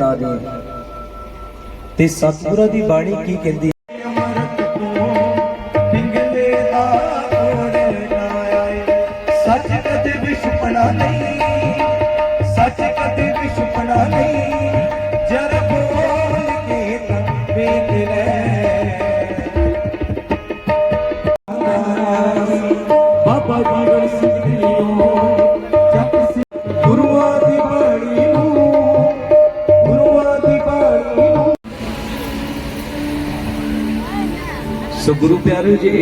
ਲਾ ਦੇ ਤੇ ਸਤਿਗੁਰਾਂ ਦੀ ਬਾਣੀ ਕੀ ਕਹਿੰਦੀ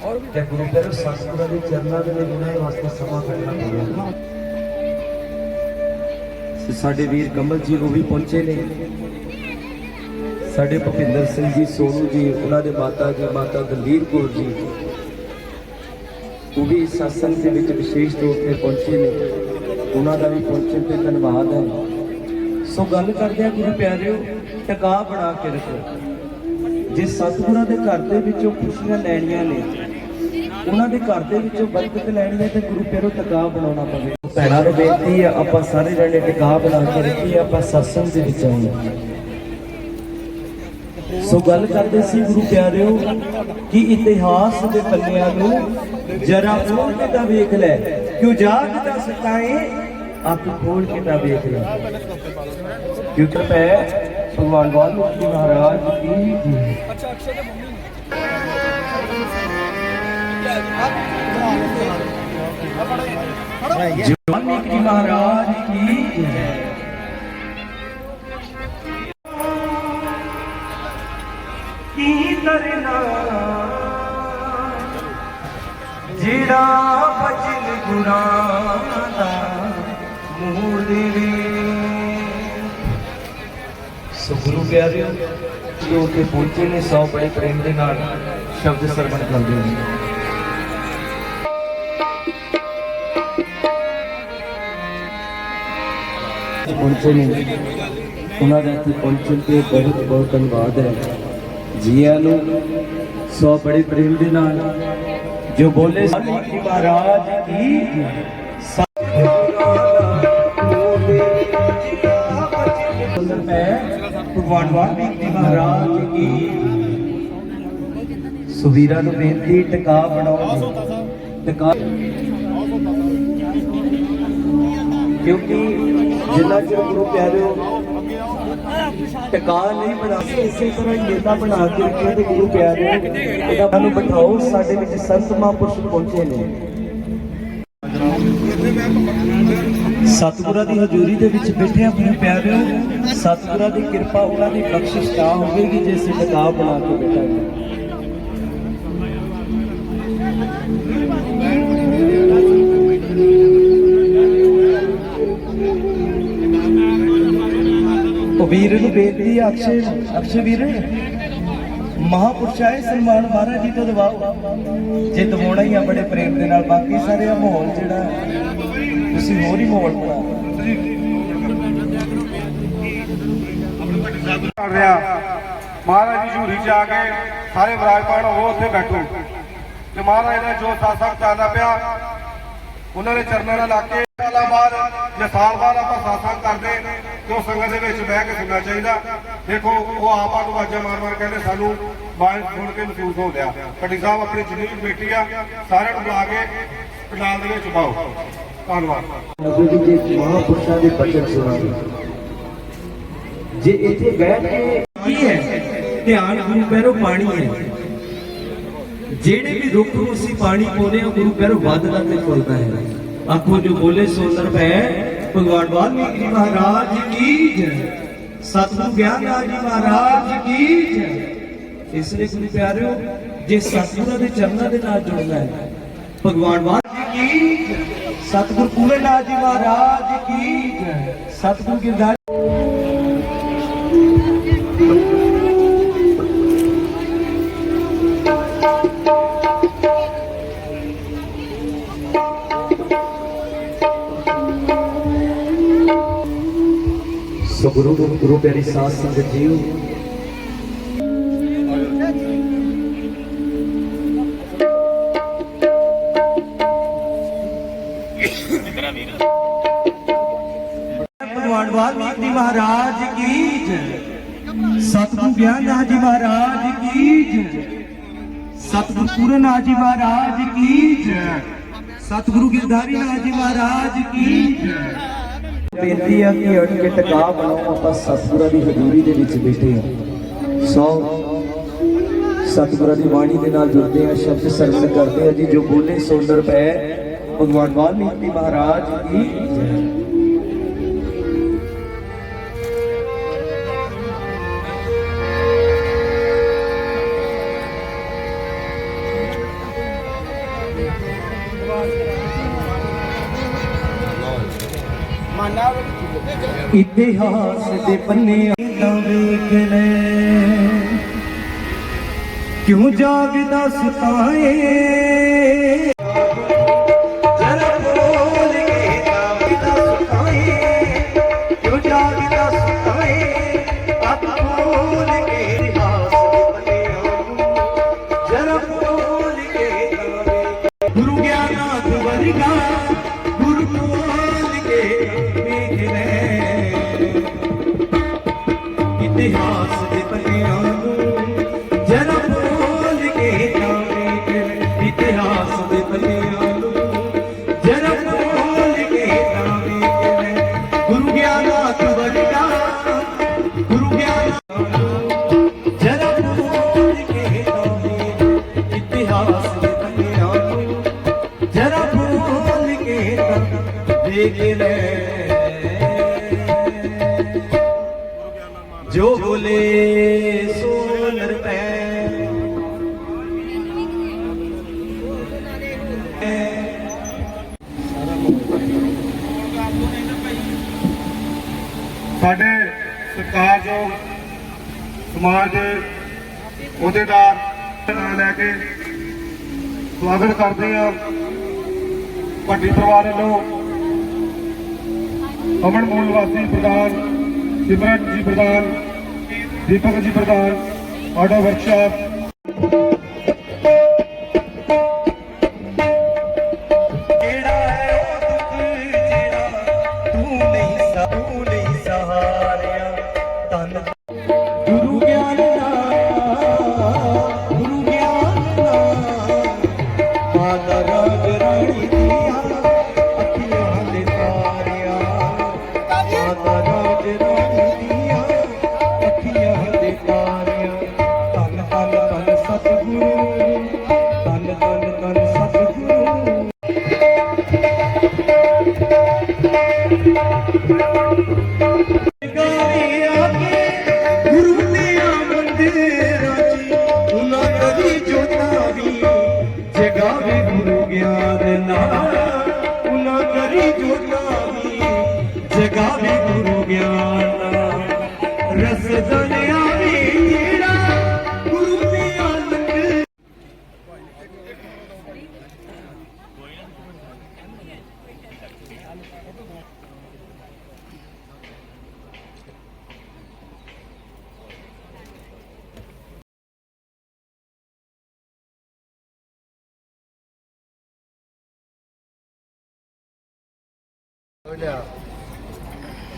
ਤੇ ਗੁਰੂ ਪਿਆਰੇ ਸਤਿਗੁਰਾਂ ਦੇ ਚਰਨਾਂ ਦੇ ਵਿੱਚ ਉਹਨਾਂ ਵਾਸਤੇ ਸਮਾਂ ਕੱਢਣਾ ਪਵੇਗਾ ਸਾਡੇ ਵੀਰ ਕਮਲ ਜੀ ਉਹ ਵੀ ਪਹੁੰਚੇ ਨੇ। ਸਾਡੇ ਭੁਪਿੰਦਰ ਸਿੰਘ ਜੀ, ਸੋਨੂ ਜੀ, ਉਹਨਾਂ ਦੇ ਮਾਤਾ ਜੀ, ਮਾਤਾ ਦਲਵੀਰ ਕੌਰ ਜੀ, ਉਹ ਵੀ ਸਤਸੰਗ ਦੇ ਵਿੱਚ ਵਿਸ਼ੇਸ਼ ਤੌਰ ਤੇ ਪਹੁੰਚੇ ਨੇ। ਉਹਨਾਂ ਦਾ ਵੀ ਪਹੁੰਚਣ ਤੇ ਧੰਨਵਾਦ ਹੈ। ਸੋ ਗੱਲ ਕਰਦੇ ਆ ਗੁਰੂ ਪਿਆਰਿਓ, ਟਿਕਾ ਬਣਾ ਕੇ ਰੱਖੋ। ਜੇ ਸਤਿਗੁਰਾਂ ਦੇ ਘਰ ਦੇ ਵਿੱਚੋਂ ਖੁਸ਼ੀਆਂ ਲੈਣੀਆਂ ਨੇ ਉਹਨਾਂ ਦੇ ਘਰ ਦੇ ਵਿੱਚੋਂ ਬਰਕਤ ਲੈਣੀ ਹੈ ਤੇ ਗੁਰੂ ਪਿਆਰੋ ਟਿਕਾ ਬਣਾਉਣਾ ਪਵੇ। ਭੈਣਾਂ ਨੂੰ ਬੇਨਤੀ ਹੈ, ਆਪਾਂ ਸਾਰੇ ਜਣੇ ਟਿਕਾ ਬਣਾ ਕੇ ਰੱਖੀਏ, ਆਪਾਂ ਸਤਸੰਗ ਦੇ ਵਿੱਚ ਆਈਏ ਸੋ ਗੱਲ ਕਰਦੇ ਸੀ ਗੁਰੂ ਪਿਆਰਿਓ ਕਿ ਇਤਿਹਾਸ ਦੇ ਪੰਨਿਆਂ ਨੂੰ ਜਰਾ ਖੋਲ ਕੇ ਤਾਂ ਵੇਖ ਲੈ। ਕਿਉਂ ਜਾਗਦਾ ਸਤਾਏ, ਅੱਖ ਖੋਲ ਕੇ ਤਾਂ ਵੇਖ ਲੈ। ਕਿਉਂਕਿ ਪੈ ਭਗਵਾਨ ਵਾਲਮੀਕੀ ਮਹਾਰਾਜ ਕੀ ਜੀ ਮਹਾਰਾਜ ਕੀ ਜੈ। ਕੀ ਕਰਨਾ? ਜਿਹੜਾ ਬਚਨ ਗੁਰਾਂ ਦਾ ਮੂਲ ਵੇ ਸੋ ਗੁਰੂ ਪਿਆਰਿਓ ਜੋ ਕਿ ਪਹੁੰਚੇ ਨੇ, ਸੌ ਬੜੇ ਪ੍ਰੇਮ ਦੇ ਨਾਲ ਸ਼ਬਦ ਸਰਵਣ ਕਰਦੇ ਨੇ। ਪਹੁੰਚੇ ਨੇ ਉਹਨਾਂ ਦਾ ਇੱਥੇ ਪਹੁੰਚਣ ਤੇ ਬਹੁਤ ਬਹੁਤ ਧੰਨਵਾਦ ਹੈ ਜੀਆਂ ਨੂੰ ਸੋ ਬੜੇ ਪ੍ਰੇਮ ਦੇ ਨਾਲ ਜੋ ਬੋਲੇ ਵਾਲਮੀਕੀ ਮਹਾਰਾਜ ਕੀ ਸੁੰਦਰ ਮੈਂ ਭਗਵਾਨ ਵਾਲਮੀਕੀ ਮਹਾਰਾਜ ਕੀ ਸੁਵੀਰਾਂ ਨੂੰ ਬੇਨਤੀ ਟਿਕਾ ਬਣਾਓ ਟਿਕਾ ਕਿਉਂਕਿ ਜਿੰਨਾ ਚਿਰ ਗੁਰੂ ਪਿਆਰਿਓ ਟਿਕਾ ਨਹੀਂ ਬਣਾ ਇਸੇ ਤਰ੍ਹਾਂ ਹੀ ਬਣਾ ਕੇ ਰੱਖਿਆ ਤੇ ਗੁਰੂ ਪਿਆਰਿਓ ਇਹਦਾ ਨੂੰ ਬਿਠਾਓ, ਸਾਡੇ ਵਿੱਚ ਸੰਤ ਮਹਾਂਪੁਰਸ਼ ਪਹੁੰਚੇ ਨੇ। ਸਤਿਗੁਰਾਂ ਦੀ ਹਜ਼ੂਰੀ ਦੇ ਵਿੱਚ ਬੈਠੇ ਆ ਗੁਰੂ ਪਿਆਰਿਓ ਸਤਿਗੁਰਾਂ ਦੀ ਕਿਰਪਾ, ਉਹਨਾਂ ਦੀ ਬਖਸ਼ਿਸ਼ ਤਾਂ ਹੋਵੇਗੀ ਜੇ ਅਸੀਂ ਟਿਕਾ ਬਣਾ ਕੇ ਬੈਠਾਂਗੇ। ਵੀਰ ਨੂੰ ਬੇਨਤੀ ਹੈ ਅਕਸ਼ੇ ਅਕਸ਼ੇ ਵੀਰ। ਮਹਾਪੁਰਸ਼ਾਏ ਸਨਮਾਨ ਮਹਾਰਾਜ ਜੀ ਤੋਂ ਦਵਾਓ। ਜੇ ਦਵਾਉਣਾ ਹੀ ਆ ਬੜੇ ਪ੍ਰੇਮ ਦੇ ਨਾਲ, ਬਾਕੀ ਸਾਰੇ ਆ ਮਾਹੌਲ ਜਿਹੜਾ, ਤੁਸੀਂ ਹੋਰ ਹੀ ਮਾਹੌਲ ਬਣਾਓ। ਰਿਹਾ। ਮਹਾਰਾਜ ਦੀ ਝੂਰੀ ਚ ਆ ਕੇ ਸਾਰੇ ਵਿਰਾਜਮਾਨ ਹੋ ਉੱਥੇ ਬੈਠੋ। ਤੇ ਮਹਾਰਾਜ ਦਾ ਜੋ ਸਾਸੰਗ ਚੱਲਦਾ ਪਿਆ, ਉਹਨਾਂ ਦੇ ਚਰਨਾਂ ਨਾਲ ਲਾ ਕੇ, ਸਾਲਾਂ ਬਾਅਦ, ਜੇ ਸਾਲ ਬਾਅਦ ਆਪਾਂ ਸਾਸੰਗ ਕਰਦੇ। ਤੇ ਸੰਗਤ ਦੇ ਵਿੱਚ ਬਹਿ ਕੇ ਸੁਣਨਾ ਚਾਹੀਦਾ। ਦੇਖੋ, ਉਹ ਆਪ ਆ ਆਵਾਜ਼ਾਂ ਮਾਰ ਮਾਰ ਕਹਿੰਦੇ, ਸਾਨੂੰ ਬਾਣੀ ਸੁਣ ਕੇ ਮਹਿਸੂਸ ਹੋ ਗਿਆ ਪੱਟੀ ਸਾਹਿਬ ਆਪਣੀ ਜਿੰਨੀ ਵੀ ਕਮੇਟੀ ਆ, ਸਾਰਿਆਂ ਨੂੰ ਬੁਲਾ ਕੇ ਪੰਡਾਲ ਦੇ ਵਿੱਚ ਪਾਓ ਧੰਨਵਾਦ ਨਬੀ ਜੀ ਦੇ ਮਹਾਪੁਰਸ਼ਾਂ ਦੇ ਬਚਨ ਸੁਣਾਂਗੇ ਜੇ ਇੱਥੇ ਬੈਠ ਕੇ ਕੀ ਹੈ? ਧਿਆਨ ਗੁਰੂ ਪੈਰੋਂ ਪਾਣੀ ਹੈ। ਜਿਹੜੇ ਵੀ ਰੁੱਖ ਨੂੰ ਅਸੀਂ ਪਾਣੀ ਪਾਉਂਦੇ ਹਾਂ, ਗੁਰੂ ਪੈਰੋਂ ਵੱਧਦਾ ਤੇ ਫੁੱਲਦਾ ਹੈ। ਆਖੋ, ਜੋ ਬੋਲੇ ਸੋ ਨਰਪੈ ਭਗਵਾਨ ਵਾਲਮੀਕੀ ਮਹਾਰਾਜ ਕੀ ਜੈ। ਸਤਿਗੁਰੂ ਗਿਆਨਦਾਸ ਜੀ ਮਹਾਰਾਜ ਕੀ ਜੈ। ਇਸ ਲਈ ਗੁਰੂ ਪਿਆਰਿਓ, ਜੇ ਸਤਿਗੁਰਾਂ ਦੇ ਚਰਨਾਂ ਦੇ ਨਾਲ ਜੁੜਨਾ ਹੈ, ਭਗਵਾਨ ਵਾਲਮੀਕੀ ਕੀ ਜੈ। ਸਤਿਗੁਰ ਜੀ ਮਹਾਰਾਜ ਕੀ ਜੈ। ਸਤਿਗੁਰ ਗਿਰਧਾਰੀ ਸੋ ਗੁਰੂ ਗੁਰੂ ਪਿਆਰੀ ਸਾਧ ਸੰਗਤ ਜੀਓ। ਭਗਵਾਨ ਵਾਲਮੀਕੀ ਮਹਾਰਾਜ ਕੀ ਜੈ। ਸਤਿਗੁਰੂ ਗਿਆਨਨਾਥ ਜੀ ਮਹਾਰਾਜ ਕੀ ਜੈ। ਸਤਿਗੁਰੂ ਪੂਰਨਨਾਥ ਜੀ ਮਹਾਰਾਜ ਕੀ ਜੈ। ਸਤਿਗੁਰੂ ਗਿਰਧਾਰੀ ਨਾਥ ਜੀ ਮਹਾਰਾਜ ਕੀ ਜੈ। ਬੇਨਤੀ ਆ ਕਿ ਅੜ ਕੇ ਟਿਕਾ ਬਣਾਓ, ਆਪਾਂ ਸਤਿਗੁਰਾਂ ਦੀ ਹਜ਼ੂਰੀ ਦੇ ਵਿੱਚ ਬੈਠੇ ਹਾਂ ਸੋ, ਸਤਿਗੁਰਾਂ ਦੀ ਬਾਣੀ ਦੇ ਨਾਲ ਜੁੜਦੇ ਆ, ਸ਼ਬਦ ਸਰਵਣ ਕਰਦੇ ਆ ਜੀ, ਜੋ ਬੋਲੇ ਸੋ ਪੈ। ਭਗਵਾਨ ਵਾਲਮੀਕੀ ਮਹਾਰਾਜ ਕੀ ਜੈ। ਇਤਿਹਾਸ ਦੇ ਪੰਨੇ ਤਾਂ ਵੇਖ ਲੈ। ਕਿਉਂ ਜਾਗਦਾ ਸੁਤਾਏ ਜਰਾ ਬੋਲ ਜੋ ਬੋਲੇ ਸੋ ਨਿਰਭੈ ਸਾਡੇ ਸਰਕਾਰਯੋਗ ਸਮਾਜ ਦੇ ਅਹੁਦੇਦਾਰ ਨਾਂ ਲੈ ਕੇ ਸਵਾਗਤ ਕਰਦੇ ਆ, ਭੱਟੀ ਪਰਿਵਾਰ ਵੱਲੋਂ ਅਮਨ ਮੂਲ ਵਾਸੀ ਪ੍ਰਧਾਨ ਸਿਮਰਨ ਜੀ ਪ੍ਰਧਾਨ ਦੀਪਕ ਜੀ ਪ੍ਰਧਾਨ ਆਟੋ ਵਰਕਸ਼ਾਪ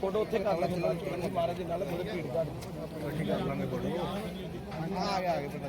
ਫੋਟੋ ਉੱਥੇ ਕਰ ਲਾਂਗੇ ਨਾਲ ਮਹਾਰਾਜ ਦੇ ਨਾਲ ਬੜੀ ਭੀੜ ਘੱਟ ਇਕੱਠੀ ਕਰ ਲਾਂਗੇ ਫੋਟੋ ਆ ਗਿਆ ਆ ਗਿਆ ਪਤਾ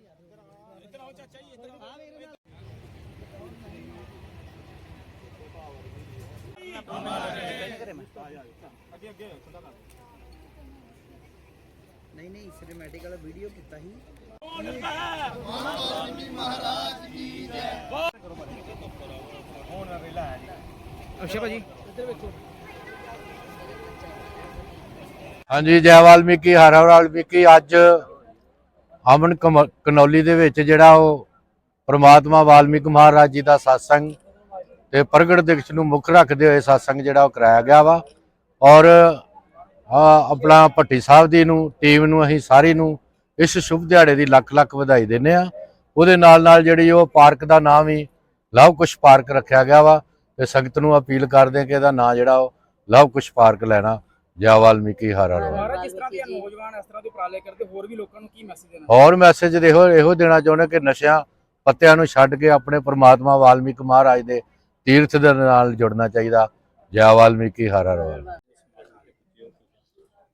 ਨਹੀਂ ਸਿਨੇਮੈਟਿਕ ਵਾਲਾ ਵੀਡੀਓ ਕੀਤਾ ਸੀ। ਭਾਜੀ। ਹਾਂਜੀ ਜੈ ਵਾਲਮੀਕੀ ਹਰ ਹਰ ਵਾਲਮੀਕੀ ਅੱਜ ਅਮਨ ਕਮ- ਕਨੌਲੀ ਦੇ ਵਿੱਚ ਜਿਹੜਾ ਉਹ ਪ੍ਰਮਾਤਮਾ ਵਾਲਮੀਕ ਮਹਾਰਾਜ ਜੀ ਦਾ satsang ਤੇ ਪ੍ਰਗਟ ਦਿਵਸ ਨੂੰ ਮੁੱਖ ਰੱਖਦੇ ਹੋਏ satsang ਜਿਹੜਾ ਉਹ ਕਰਾਇਆ ਗਿਆ ਵਾ। ਔਰ ਆਪਣਾ ਭੱਟੀ ਸਾਹਿਬ ਦੀ ਨੂੰ, ਟੀਮ ਨੂੰ, ਅਸੀਂ ਸਾਰੀ ਨੂੰ ਇਸ ਸ਼ੁਭ ਦਿਹਾੜੇ ਦੀ ਲੱਖ ਲੱਖ ਵਧਾਈ ਦਿੰਦੇ ਆ ਉਹਦੇ ਨਾਲ ਨਾਲ ਜਿਹੜੀ ਉਹ ਪਾਰਕ ਦਾ ਨਾਮ ਵੀ ਲਵ ਕੁਸ਼ ਪਾਰਕ ਰੱਖਿਆ ਗਿਆ ਵਾ ਤੇ ਸੰਗਤ ਨੂੰ ਅਪੀਲ ਕਰਦੇ ਆ ਕਿ ਇਹਦਾ ਨਾਂ ਜਿਹੜਾ ਉਹ ਲਵ ਕੁਸ਼ ਪਾਰਕ ਲੈਣਾ। ਜੈ ਵਾਲਮੀਕੀ ਹਰ ਹਰ। ਮਹਾਰਾਜ ਜਿਸ ਤਰ੍ਹਾਂ ਦੇ ਨੌਜਵਾਨ ਇਸ ਤਰ੍ਹਾਂ ਦੇ ਉਪਰਾਲੇ ਕਰਦੇ ਹੋਰ ਵੀ ਲੋਕਾਂ ਨੂੰ ਕੀ ਮੈਸੇਜ ਦੇਣਾ? ਹੋਰ ਮੈਸੇਜ ਦੇਖੋ ਇਹੋ ਦੇਣਾ ਚਾਹੁੰਦੇ ਕਿ ਨਸ਼ਿਆਂ ਪੱਤਿਆਂ ਨੂੰ ਛੱਡ ਕੇ ਆਪਣੇ ਪ੍ਰਮਾਤਮਾ ਵਾਲਮੀਕ ਮਹਾਰਾਜ ਦੇ ਤੀਰਥ ਦੇ ਨਾਲ ਜੁੜਨਾ ਚਾਹੀਦਾ। ਜੈ ਵਾਲਮੀਕੀ ਹਰ ਹਰ ਵਾਲਮੀਕੀ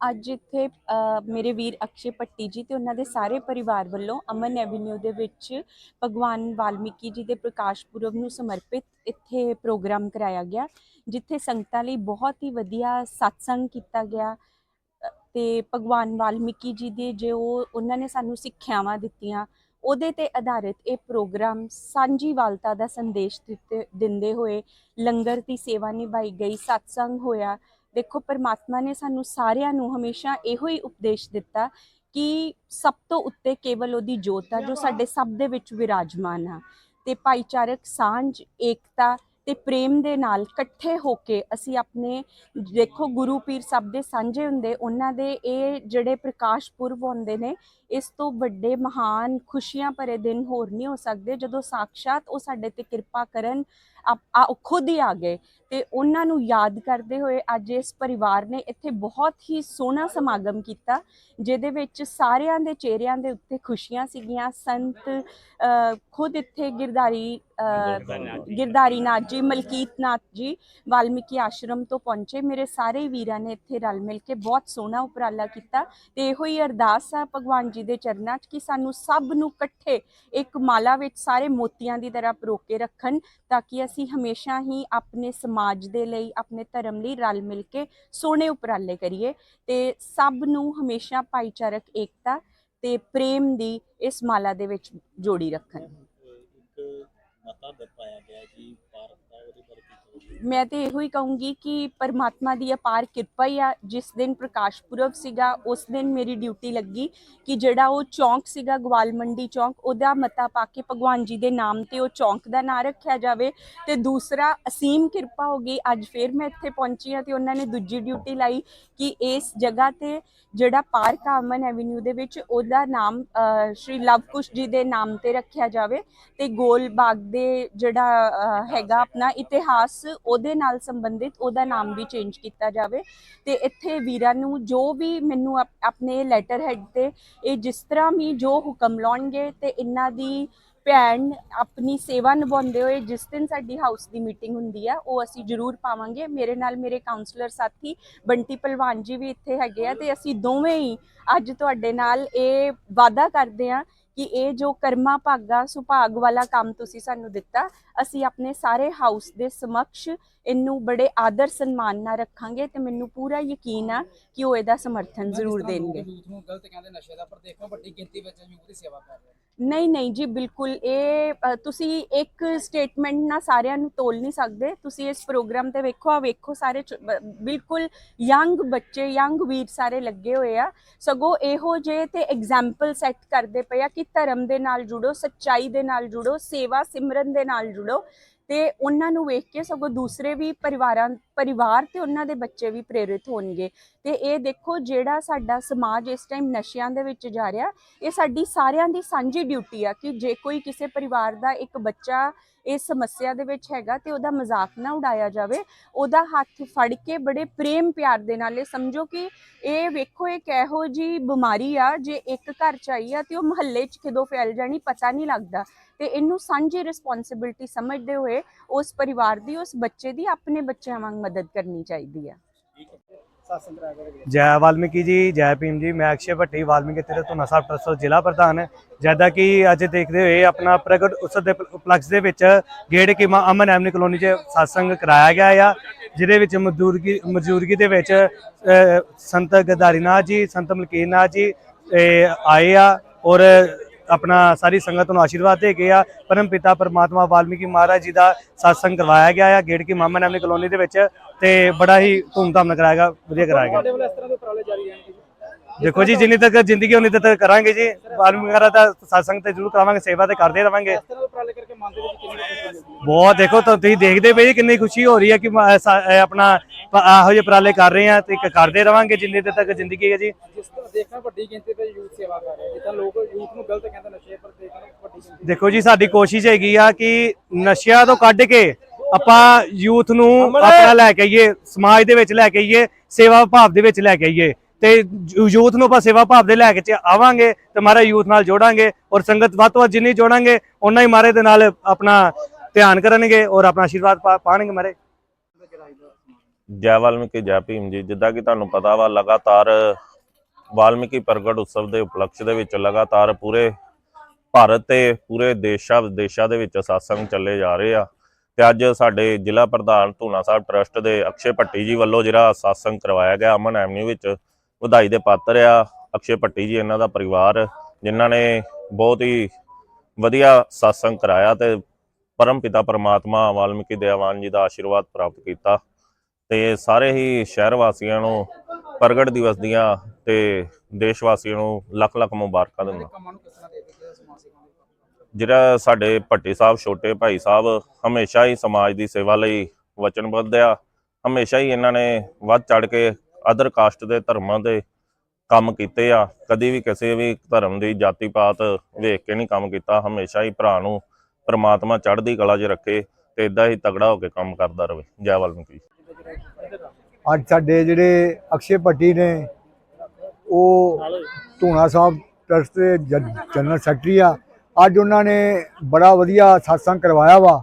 ਅੱਜ ਇੱਥੇ ਮੇਰੇ ਵੀਰ ਅਕਸ਼ੇ ਪੱਟੀ ਜੀ ਤੇ ਉਹਨਾਂ ਦੇ ਸਾਰੇ ਪਰਿਵਾਰ ਵੱਲੋਂ ਅਮਨ ਐਵੀਨਿਊ ਦੇ ਵਿੱਚ ਭਗਵਾਨ ਵਾਲਮੀਕੀ ਜੀ ਦੇ ਪ੍ਰਕਾਸ਼ ਪੁਰਬ ਨੂੰ ਸਮਰਪਿਤ ਇੱਥੇ ਪ੍ਰੋਗਰਾਮ ਕਰਾਇਆ ਗਿਆ ਜਿੱਥੇ ਸੰਗਤਾਂ ਲਈ ਬਹੁਤ ਹੀ ਵਧੀਆ ਸਤਸੰਗ ਕੀਤਾ ਗਿਆ। ਅ, ਤੇ ਭਗਵਾਨ ਵਾਲਮੀਕੀ ਜੀ ਦੇ ਜੋ ਉਹਨਾਂ ਨੇ ਸਾਨੂੰ ਸਿੱਖਿਆਵਾਂ ਦਿੱਤੀਆਂ ਉਹਦੇ ਤੇ ਆਧਾਰਿਤ ਇਹ ਪ੍ਰੋਗਰਾਮ ਸਾਂਝੀਵਾਲਤਾ ਦਾ ਸੰਦੇਸ਼ ਦਿੱਤੇ ਦਿੰਦੇ ਹੋਏ ਲੰਗਰ ਦੀ ਸੇਵਾ ਨਿਭਾਈ ਗਈ ਸਤਸੰਗ ਹੋਇਆ। ਦੇਖੋ, ਪਰਮਾਤਮਾ ਨੇ ਸਾਨੂੰ ਸਾਰਿਆਂ ਨੂੰ ਹਮੇਸ਼ਾ ਇਹੋ ਹੀ ਉਪਦੇਸ਼ ਦਿੱਤਾ ਕਿ ਸਭ ਤੋਂ ਉੱਤੇ ਕੇਵਲ ਉਹਦੀ ਜੋਤ ਆ, ਜੋ ਸਾਡੇ ਸਭ ਦੇ ਵਿੱਚ ਵਿਰਾਜਮਾਨ ਆ। ਤੇ ਭਾਈਚਾਰਕ ਸਾਂਝ, ਏਕਤਾ ਤੇ ਪ੍ਰੇਮ ਦੇ ਨਾਲ ਇਕੱਠੇ ਹੋ ਕੇ ਅਸੀਂ ਆਪਣੇ, ਦੇਖੋ, ਗੁਰੂ ਪੀਰ ਸਭ ਦੇ ਸਾਂਝੇ ਹੁੰਦੇ, ਉਹਨਾਂ ਦੇ ਇਹ ਜਿਹੜੇ ਪ੍ਰਕਾਸ਼ ਪੁਰਬ ਹੁੰਦੇ ਨੇ, ਇਸ ਤੋਂ ਵੱਡੇ ਮਹਾਨ ਖੁਸ਼ੀਆਂ ਭਰੇ ਦਿਨ ਹੋਰ ਨਹੀਂ ਹੋ ਸਕਦੇ। ਜਦੋਂ ਸਾਕਸ਼ਾਤ ਉਹ ਸਾਡੇ ਤੇ ਕਿਰਪਾ ਕਰਨ ਆ ਉਹ ਖੁਦ ਹੀ ਆ ਗਏ ਤੇ ਉਹਨਾਂ ਨੂੰ ਯਾਦ ਕਰਦੇ ਹੋਏ ਅੱਜ ਇਸ ਪਰਿਵਾਰ ਨੇ ਇੱਥੇ ਬਹੁਤ ਹੀ ਸੋਹਣਾ ਸਮਾਗਮ ਕੀਤਾ ਜਿਹਦੇ ਵਿੱਚ ਸਾਰਿਆਂ ਦੇ ਚਿਹਰਿਆਂ ਦੇ ਉੱਤੇ ਖੁਸ਼ੀਆਂ ਸੀਗੀਆਂ। ਸੰਤ ਖੁਦ ਇੱਥੇ ਗਿਰਦਾਰੀ ਅ, ਗਿਰਦਾਰੀ ਨਾਥ ਜੀ ਮਲਕੀਤ ਨਾਥ ਜੀ ਵਾਲਮੀਕੀ ਆਸ਼ਰਮ ਤੋਂ ਪਹੁੰਚੇ। ਮੇਰੇ ਸਾਰੇ ਵੀਰਾਂ ਨੇ ਇੱਥੇ ਰਲ ਮਿਲ ਕੇ ਬਹੁਤ ਸੋਹਣਾ ਉਪਰਾਲਾ ਕੀਤਾ ਤੇ ਇਹੋ ਹੀ ਅਰਦਾਸ ਆ ਭਗਵਾਨ ਜੀ ਦੇ ਚਰਨਾਂ 'ਚ ਕਿ ਸਾਨੂੰ ਸਭ ਨੂੰ ਇਕੱਠੇ ਇੱਕ ਮਾਲਾ ਵਿੱਚ ਸਾਰੇ ਮੋਤੀਆਂ ਦੀ ਤਰ੍ਹਾਂ ਪਰੋ ਕੇ ਰੱਖਣ ਤਾਂ ਕਿ ਅਸੀਂ ਹਮੇਸ਼ਾ ਹੀ ਆਪਣੇ ਸਮਾਜ ਦੇ ਲਈ, ਆਪਣੇ ਧਰਮ ਲਈ ਰਲ ਮਿਲ ਕੇ ਸੋਹਣੇ ਉਪਰਾਲੇ ਕਰੀਏ ਤੇ ਸਭ ਨੂੰ ਹਮੇਸ਼ਾ ਭਾਈਚਾਰਕ ਏਕਤਾ ਤੇ ਪ੍ਰੇਮ ਦੀ ਇਸ ਮਾਲਾ ਦੇ ਵਿੱਚ ਜੋੜੀ ਰੱਖਣ। ਮੈਂ ਤੇ ਇਹੋ ਹੀ ਕਹੂੰਗੀ ਕਿ ਪਰਮਾਤਮਾ ਦੀ ਅਪਾਰ ਕਿਰਪਾ ਹੀ ਆ। ਜਿਸ ਦਿਨ ਪ੍ਰਕਾਸ਼ ਪੁਰਬ ਸੀਗਾ, ਉਸ ਦਿਨ ਮੇਰੀ ਡਿਊਟੀ ਲੱਗੀ ਕਿ ਜਿਹੜਾ ਉਹ ਚੌਂਕ ਸੀਗਾ, ਗਵਾਲ ਮੰਡੀ ਚੌਂਕ, ਉਹਦਾ ਮਤਾ ਪਾ ਕੇ ਭਗਵਾਨ ਜੀ ਦੇ ਨਾਮ ਤੇ ਉਹ ਚੌਂਕ ਦਾ ਨਾਂ ਰੱਖਿਆ ਜਾਵੇ। ਤੇ ਦੂਸਰਾ, ਅਸੀਮ ਕਿਰਪਾ ਹੋ ਗਈ। ਅੱਜ ਫੇਰ ਮੈਂ ਇੱਥੇ ਪਹੁੰਚੀ ਹਾਂ ਤੇ ਉਹਨਾਂ ਨੇ ਦੂਜੀ ਡਿਊਟੀ ਲਾਈ ਕਿ ਇਸ ਜਗ੍ਹਾ ਤੇ ਜਿਹੜਾ ਪਾਰਕ ਆ, ਅਮਨ ਐਵਨਿਊ ਦੇ ਵਿੱਚ, ਉਹਦਾ ਨਾਮ ਸ਼੍ਰੀ ਲਵਕੁਸ਼ ਜੀ ਦੇ ਨਾਮ ਤੇ ਰੱਖਿਆ ਜਾਵੇ। ਤੇ ਗੋਲ ਬਾਗ ਦੇ ਜਿਹੜਾ ਹੈਗਾ ਆਪਣਾ ਇਤਿਹਾਸ ਉਹਦੇ ਨਾਲ ਸੰਬੰਧਿਤ ਉਹਦਾ ਨਾਮ ਵੀ ਚੇਂਜ ਕੀਤਾ ਜਾਵੇ। ਤੇ ਇੱਥੇ ਵੀਰਾਂ ਨੂੰ ਜੋ ਵੀ ਮੈਨੂੰ ਆਪ- ਆਪਣੇ ਲੈਟਰ ਹੈਡ ਤੇ ਇਹ ਜਿਸ ਤਰ੍ਹਾਂ ਵੀ ਜੋ ਹੁਕਮ ਲਾਉਣਗੇ ਤੇ ਇਹਨਾਂ ਦੀ ਭੈਣ ਆਪਣੀ ਸੇਵਾ ਨਿਭਾਉਂਦੇ ਹੋਏ ਜਿਸ ਦਿਨ ਸਾਡੀ ਹਾਊਸ ਦੀ ਮੀਟਿੰਗ ਹੁੰਦੀ ਆ, ਉਹ ਅਸੀਂ ਜ਼ਰੂਰ ਪਾਵਾਂਗੇ। ਮੇਰੇ ਨਾਲ ਮੇਰੇ ਕਾਉਂਸਲਰ ਸਾਥੀ ਬੰਟੀ ਪਹਿਲਵਾਨ ਜੀ ਵੀ ਇੱਥੇ ਹੈਗੇ ਆ ਤੇ ਅਸੀਂ ਦੋਵੇਂ ਹੀ ਅੱਜ ਤੁਹਾਡੇ ਨਾਲ ਇਹ ਵਾਅਦਾ ਕਰਦੇ ਆ ਕਿ ਇਹ ਜੋ ਕਰਮਾ ਭਾਗਾ ਸੁਭਾਗ ਵਾਲਾ ਕੰਮ ਤੁਸੀਂ ਸਾਨੂੰ ਦਿੱਤਾ, ਅਸੀਂ ਆਪਣੇ ਸਾਰੇ ਹਾਊਸ ਦੇ ਸਮਕਸ਼ ਇਹਨੂੰ ਬੜੇ ਆਦਰ ਸਨਮਾਨ ਨਾਲ ਰੱਖਾਂਗੇ ਤੇ ਮੈਨੂੰ ਪੂਰਾ ਯਕੀਨ ਆ ਕਿ ਉਹ ਇਹਦਾ ਸਮਰਥਨ ਜ਼ਰੂਰ ਦੇਣਗੇ। ਯੂਥ ਨੂੰ ਗਲਤ ਕਹਿੰਦੇ ਨਸ਼ੇ ਦਾ ਪਰ ਦੇਖੋ ਵੱਡੀ ਗਿਣਤੀ ਵਿੱਚ ਯੂਥ ਦੀ ਸੇਵਾ ਕਰ ਰਹੇ ਨਹੀਂ ਨਹੀਂ ਜੀ ਬਿਲਕੁਲ। ਇਹ ਅ, ਤੁਸੀਂ ਇੱਕ ਸਟੇਟਮੈਂਟ ਨਾਲ ਸਾਰਿਆਂ ਨੂੰ ਤੋਲ ਨਹੀਂ ਸਕਦੇ। ਤੁਸੀਂ ਇਸ ਪ੍ਰੋਗਰਾਮ ਤੇ ਵੇਖੋ ਆ ਵੇਖੋ ਸਾਰੇ ਬ- ਬਿਲਕੁਲ ਯੰਗ ਬੱਚੇ ਯੰਗ ਵੀਰ ਸਾਰੇ ਲੱਗੇ ਹੋਏ ਆ। ਸਗੋਂ ਇਹੋ ਜੇ ਤੇ ਐਗਜ਼ਾਮਪਲ ਸੈੱਟ ਕਰਦੇ ਪਏ ਆ ਕਿ ਧਰਮ ਦੇ ਨਾਲ ਜੁੜੋ ਸੱਚਾਈ ਦੇ ਨਾਲ ਜੁੜੋ ਸੇਵਾ ਸਿਮਰਨ ਦੇ ਨਾਲ ਜੁੜੋ। ਤੇ ਉਹਨਾਂ ਨੂੰ ਵੇਖ ਕੇ ਸਗੋਂ ਦੂਸਰੇ ਵੀ ਪਰਿਵਾਰਾਂ, ਪਰਿਵਾਰ ਤੇ ਉਹਨਾਂ ਦੇ ਬੱਚੇ ਵੀ ਪ੍ਰੇਰਿਤ ਹੋਣਗੇ। ਤੇ ਇਹ ਦੇਖੋ ਜਿਹੜਾ ਸਾਡਾ ਸਮਾਜ ਇਸ ਟਾਈਮ ਨਸ਼ਿਆਂ ਦੇ ਵਿੱਚ ਜਾ ਰਿਹਾ, ਇਹ ਸਾਡੀ ਸਾਰਿਆਂ ਦੀ ਸਾਂਝੀ ਡਿਊਟੀ ਆ ਕਿ ਜੇ ਕੋਈ ਕਿਸੇ ਪਰਿਵਾਰ ਦਾ ਇੱਕ ਬੱਚਾ ਇਸ ਸਮੱਸਿਆ ਦੇ ਵਿੱਚ ਹੈਗਾ ਤੇ ਉਹਦਾ ਮਜ਼ਾਕ ਨਾ ਉਡਾਇਆ ਜਾਵੇ। ਉਹਦਾ ਹੱਥ ਫੜ ਕੇ ਬੜੇ ਪ੍ਰੇਮ ਪਿਆਰ ਦੇ ਨਾਲ ਇਹ ਸਮਝੋ ਕਿ ਇਹ ਵੇਖੋ ਇੱਕ ਇਹੋ ਜੀ ਬਿਮਾਰੀ ਆ, ਜੇ ਇੱਕ ਘਰ ਚ ਆਈ ਆ ਤੇ ਉਹ ਮੁਹੱਲੇ 'ਚ ਕਿਦੋਂ ਫੈਲ ਜਾਣੀ ਪਤਾ ਨਹੀਂ ਲੱਗਦਾ। ਤੇ ਇਹਨੂੰ ਸਾਂਝੀ ਰਿਸਪੌਂਸਿਬਿਲਟੀ ਸਮਝਦੇ ਹੋਏ ਉਸ ਪਰਿਵਾਰ ਦੀ, ਉਸ ਬੱਚੇ ਦੀ ਆਪਣੇ ਬੱਚਿਆਂ ਵਾਂਗ ਮਦਦ ਕਰਨੀ ਚਾਹੀਦੀ ਆ। ਸਾਸਨ ਕਰਾ ਕੇ ਜੈ ਵਾਲਮੀਕੀ ਜੀ, ਜੈ ਭੀਮ ਜੀ, ਮੈਂ ਅਕਸ਼ੇ ਭੱਟੀ, ਵਾਲਮੀਕੀ ਤੇਰੇ ਤੋਂ ਸਾਹਿਬ ਟਰਸਟ ਜ਼ਿਲ੍ਹਾ ਪ੍ਰਧਾਨ। ਜਿੱਦਾਂ ਕਿ ਅੱਜ ਦੇਖਦੇ ਹੋਏ ਆਪਣਾ ਪ੍ਰਗਟ ਉਤਸਵ ਦੇ ਉਪਲਕਸ਼ ਦੇ ਵਿੱਚ ਗੇੜ ਕੀ ਅਮਨ ਐਮਨੀ ਕਲੋਨੀ 'ਚ satsang ਕਰਾਇਆ ਗਿਆ ਆ, ਜਿਹਦੇ ਵਿੱਚ ਮਜ਼ਦੂਰਗੀ ਮਜ਼ਦੂਰਗੀ ਦੇ ਵਿੱਚ ਸੰਤ ਗਦਾਰੀਨਾਥ ਜੀ, ਸੰਤ ਮਲਕੀਨਾਥ ਜੀ ਆਏ ਆ ਔਰ ਆਪਣਾ ਸਾਰੀ ਸੰਗਤ ਨੂੰ ਆਸ਼ੀਰਵਾਦ ਦੇ ਕੇ ਆ, ਪਰਮ ਪਿਤਾ ਪਰਮਾਤਮਾ ਵਾਲਮੀਕੀ ਮਹਾਰਾਜ ਜੀ ਦਾ satsang ਕਰਵਾਇਆ ਗਿਆ ਆ ਗੇੜ ਕੀ ਮਾਮਨ ਐਮਨੀ ਕਲੋਨੀ ਦੇ ਵਿੱਚ ਤੇ ਬੜਾ ਹੀ ਧੂਮਧਾਮ ਨਾਲ ਕਰਾਇਆ ਗਿਆ, ਵਧੀਆ ਕਰਾਇਆ ਗਿਆ। ਤੁਹਾਡੇ ਵੱਲ ਇਸ ਤਰ੍ਹਾਂ ਦੇ ਉਪਰਾਲੇ ਜਾਰੀ ਰਹਿਣਗੇ ਦੇਖੋ ਜੀ ਜਿੰਨੀ ਤੱਕ ਜ਼ਿੰਦਗੀ ਉਨੀ ਤੱਕ ਕਰਾਂਗੇ ਜੀ। ਵਾਲਮੀਕੀ ਮਹਾਰਾਜ ਦਾ satsang ਤੇ ਜ਼ਰੂਰ ਕਰਾਵਾਂਗੇ ਸੇਵਾ ਤੇ ਕਰਦੇ ਰਵਾਂਗੇ। ਬਹੁਤ ਦੇਖੋ ਤਾਂ ਤੁਸੀਂ ਦੇਖਦੇ ਪਏ ਜੀ ਕਿੰਨੀ ਖੁਸ਼ੀ ਹੋ ਰਹੀ ਹੈ ਕਿ ਮ- ਸਾ- ਇਹ ਆਪਣਾ ਪ- ਇਹੋ ਜਿਹੇ ਉਪਰਾਲੇ ਕਰ ਰਹੇ ਆ ਤੇ ਇੱਕ ਕਰਦੇ ਰਵਾਂਗੇ ਜਿੰਨੀ ਦੇਰ ਤੱਕ ਜ਼ਿੰਦਗੀ ਹੈ ਜੀ। ਜਿਸ ਤਰ੍ਹਾਂ ਦੇਖਣਾ ਵੱਡੀ ਗਿਣਤੀ ਤੇ ਯੂਥ ਸੇਵਾ ਕਰ ਰਿਹਾ ਜਿੱਦਾਂ ਲੋਕ ਯੂਥ ਨੂੰ ਗਲਤ ਕਹਿੰਦੇ ਨਸ਼ੇ ਪਰ ਦੇਖਣਾ ਵੱਡੀ ਗਿਣਤੀ ਦੇਖੋ ਜੀ ਸਾਡੀ ਕੋਸ਼ਿਸ਼ ਹੈਗੀ ਆ ਕਿ ਨਸ਼ਿਆਂ ਤੋਂ ਕੱਢ ਕੇ ਆਪਾਂ ਯੂਥ ਨੂੰ ਆਪਣਾ ਲੈ ਕੇ ਆਈਏ ਸਮਾਜ ਦੇ ਵਿੱਚ ਲੈ ਕੇ ਆਈਏ ਸੇਵਾ ਭਾਵ ਦੇ ਵਿੱਚ ਲੈ ਕੇ ਆਈਏ। ਤੇ ਯੂਥ ਨੂੰ ਆਪਾਂ ਸੇਵਾ ਭਾਵ ਦੇ ਲੈ ਕੇ ਆਵਾਂਗੇ ਤੇ ਮਾਰਾ ਯੂਥ ਨਾਲ ਜੋੜਾਂਗੇ ਔਰ ਸੰਗਤ ਵੱਧ ਤੋਂ ਵੱਧ ਜਿੰਨੀ ਜੋੜਾਂਗੇ ਉਹਨਾਂ ਹੀ ਮਾਰੇ ਦੇ ਨਾਲ ਆਪਣਾ ਧਿਆਨ ਕਰਨਗੇ ਔਰ ਆਪਣਾ ਆਸ਼ੀਰਵਾਦ ਪਾਣਗੇ ਮਾਰੇ। ਜੈ ਵਾਲਮੀਕੀ ਜੈ ਭੀਮ ਜੀ ਜਿੱਦਾਂ ਕਿ ਤੁਹਾਨੂੰ ਪਤਾ ਵਾ, ਲਗਾਤਾਰ ਵਾਲਮੀਕੀ ਪ੍ਰਗਟ ਉਤਸਵ ਦੇ ਉਪਲਕਸ਼ ਦੇ ਵਿੱਚ ਲਗਾਤਾਰ ਪੂਰੇ ਭਾਰਤ ਤੇ ਪੂਰੇ ਦੇਸ਼ਾਂ, ਵਿਦੇਸ਼ਾਂ ਦੇ ਵਿੱਚ satsang ਚੱਲੇ ਜਾ ਰਹੇ ਆ। ਤੇ ਅੱਜ ਸਾਡੇ ਜ਼ਿਲ੍ਹਾ ਪ੍ਰਧਾਨ ਧੂਨਾ ਸਾਹਿਬ ਟਰਸਟ ਦੇ ਅਕਸ਼ੇ ਭੱਟੀ ਜੀ ਵੱਲੋਂ ਜਿਹੜਾ satsang ਕਰਵਾਇਆ ਗਿਆ ਅਮਨ ਐਵਨਿਊ ਵਿੱਚ ਵਧਾਈ ਦੇ ਪਾਤਰ ਆ ਅਕਸ਼ੇ ਭੱਟੀ ਜੀ ਇਹਨਾਂ ਦਾ ਪਰਿਵਾਰ ਜਿਨ੍ਹਾਂ ਨੇ ਬਹੁਤ ਹੀ ਵਧੀਆ satsang ਕਰਾਇਆ ਤੇ ਪਰਮ ਪਿਤਾ ਪਰਮਾਤਮਾ ਵਾਲਮੀਕੀ ਦਇਆਵਾਨ ਜੀ ਦਾ ਆਸ਼ੀਰਵਾਦ ਪ੍ਰਾਪਤ ਕੀਤਾ ਤੇ ਸਾਰੇ ਹੀ ਸ਼ਹਿਰ ਵਾਸੀਆਂ ਨੂੰ ਪ੍ਰਗਟ ਦਿਵਸ ਦੀਆਂ ਤੇ ਦੇਸ਼ ਵਾਸੀਆਂ ਨੂੰ ਲੱਖ ਲੱਖ ਮੁਬਾਰਕਾਂ ਦਿੰਦਾ। ਜਿਹੜਾ ਸਾਡੇ ਭੱਟੀ ਸਾਹਿਬ ਛੋਟੇ ਭਾਈ ਸਾਹਿਬ ਹਮੇਸ਼ਾ ਹੀ ਸਮਾਜ ਦੀ ਸੇਵਾ ਲਈ ਵਚਨਬੱਧ ਆ ਹਮੇਸ਼ਾ ਹੀ ਇਹਨਾਂ ਨੇ ਵੱਧ ਚੜ ਕੇ ਅਦਰ ਕਾਸਟ ਦੇ ਧਰਮਾਂ ਦੇ ਕੰਮ ਕੀਤੇ ਆ, ਕਦੀ ਵੀ ਕਿਸੇ ਵੀ ਧਰਮ ਦੀ ਜਾਤੀ ਪਾਤ ਵੇਖ ਕੇ ਨਹੀਂ ਕੰਮ ਕੀਤਾ, ਹਮੇਸ਼ਾ ਹੀ ਭਰਾ ਨੂੰ ਪ੍ਰਮਾਤਮਾ ਚੜ੍ਹਦੀ ਕਲਾ 'ਚ ਰੱਖੇ ਤੇ ਇਦਾਂ ਹੀ ਤਗੜਾ ਹੋ ਕੇ ਕੰਮ ਕਰਦਾ ਰਹੇ ਜੈ ਵਾਲਮੀਕੀ। ਅੱਜ ਸਾਡੇ ਜਿਹੜੇ ਅਕਸ਼ੇ ਭੱਟੀ ਨੇ, ਉਹ ਧੂਣਾ ਸਾਹਿਬ ਟਰਸਟ ਦੇ ਜਨਰਲ ਸੈਕਟਰੀ ਆ। ਅੱਜ ਉਹਨਾਂ ਨੇ ਬੜਾ ਵਧੀਆ satsang ਕਰਵਾਇਆ ਵਾ।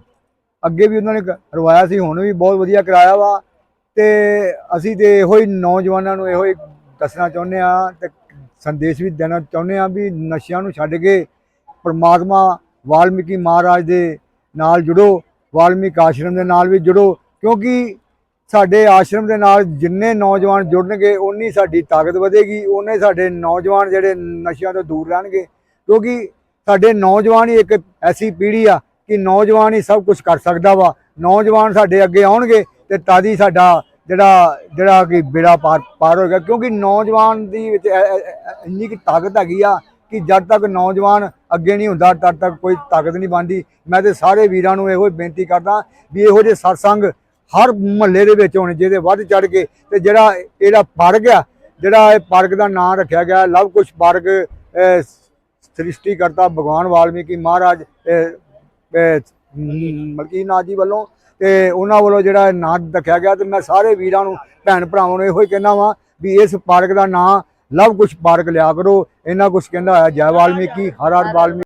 ਅੱਗੇ ਵੀ ਉਹਨਾਂ ਨੇ ਕਰਵਾਇਆ ਸੀ, ਹੁਣ ਵੀ ਬਹੁਤ ਵਧੀਆ ਕਰਾਇਆ ਵਾ। ਤੇ ਅਸੀਂ ਤੇ ਇਹੋ ਹੀ ਨੌਜਵਾਨਾਂ ਨੂੰ ਇਹੋ ਹੀ ਦੱਸਣਾ ਚਾਹੁੰਦੇ ਆ ਤੇ ਸੰਦੇਸ਼ ਵੀ ਦੇਣਾ ਚਾਹੁੰਦੇ ਆ ਵੀ ਨਸ਼ਿਆਂ ਨੂੰ ਛੱਡ ਕੇ ਪਰਮਾਤਮਾ ਵਾਲਮੀਕੀ ਮਹਾਰਾਜ ਦੇ ਨਾਲ ਜੁੜੋ, ਵਾਲਮੀਕ ਆਸ਼ਰਮ ਦੇ ਨਾਲ ਵੀ ਜੁੜੋ, ਕਿਉਂਕਿ ਸਾਡੇ ਆਸ਼ਰਮ ਦੇ ਨਾਲ ਜਿੰਨੇ ਨੌਜਵਾਨ ਜੁੜਨਗੇ ਉਨੀ ਸਾਡੀ ਤਾਕਤ ਵਧੇਗੀ ਉਹਨੇ ਸਾਡੇ ਨੌਜਵਾਨ ਜਿਹੜੇ ਨਸ਼ਿਆਂ ਤੋਂ ਦੂਰ ਰਹਿਣਗੇ, ਕਿਉਂਕਿ ਸਾਡੇ ਨੌਜਵਾਨ ਹੀ ਇੱਕ ਐਸੀ ਪੀੜ੍ਹੀ ਆ ਕਿ ਨੌਜਵਾਨ ਹੀ ਸਭ ਕੁਝ ਕਰ ਸਕਦਾ ਵਾ, ਨੌਜਵਾਨ ਸਾਡੇ ਅੱਗੇ ਆਉਣਗੇ ਤੇ ਤਾਂ ਹੀ ਸਾਡਾ ਜਿਹੜਾ ਜਿਹੜਾ ਕਿ ਬੇੜਾ ਪਾਰ ਪਾਰ ਹੋਏਗਾ। ਕਿਉਂਕਿ ਨੌਜਵਾਨ ਦੀ ਵਿੱਚ ਐ- ਐ- ਇੰਨੀ ਕਿ ਤਾਕਤ ਹੈਗੀ ਆ ਕਿ ਜਦ ਤੱਕ ਨੌਜਵਾਨ ਅੱਗੇ ਨਹੀਂ ਹੁੰਦਾ ਤਦ ਤੱਕ ਕੋਈ ਤਾਕਤ ਨਹੀਂ ਬਣਦੀ। ਮੈਂ ਤੇ ਸਾਰੇ ਵੀਰਾਂ ਨੂੰ ਇਹੋ ਹੀ ਬੇਨਤੀ ਕਰਦਾ ਵੀ ਇਹੋ ਜਿਹੇ satsang ਹਰ ਮੁਹੱਲੇ ਦੇ ਵਿੱਚ ਹੋਣੇ ਜਿਹਦੇ ਵੱਧ ਚੜ ਕੇ। ਤੇ ਜਿਹੜਾ ਇਹਦਾ ਪਾਰਕ ਆ ਜਿਹੜਾ ਇਹ ਪਾਰਕ ਦਾ ਨਾਮ ਰੱਖਿਆ ਗਿਆ ਲਵ ਕੁਸ਼ ਪਾਰਕ ਸ੍ਰਿਸ਼ਟੀ ਕਰਤਾ ਭਗਵਾਨ ਵਾਲਮੀਕੀ ਮਹਾਰਾਜ ਅਹ, ਮਲਕੀ ਨਾਥ ਜੀ ਵੱਲੋਂ ਤੇ ਉਹਨਾਂ ਵੱਲੋਂ ਜਿਹੜਾ ਨਾਂ ਰੱਖਿਆ ਗਿਆ ਤੇ ਮੈਂ ਸਾਰੇ ਵੀਰਾਂ ਨੂੰ, ਭੈਣ ਭਰਾਵਾਂ ਨੂੰ ਇਹੋ ਹੀ ਕਹਿਣਾ ਵਾਂ ਵੀ ਇਸ ਪਾਰਕ ਦਾ ਨਾਂ ਲਵ ਕੁਛ ਪਾਰਕ ਲਿਆ ਕਰੋ। ਇਹਨਾਂ ਕੁਛ ਕਹਿੰਦਾ ਹੋਇਆ ਜੈ ਵਾਲਮੀਕੀ, ਹਰ ਹਰ ਵਾਲਮੀਕੀ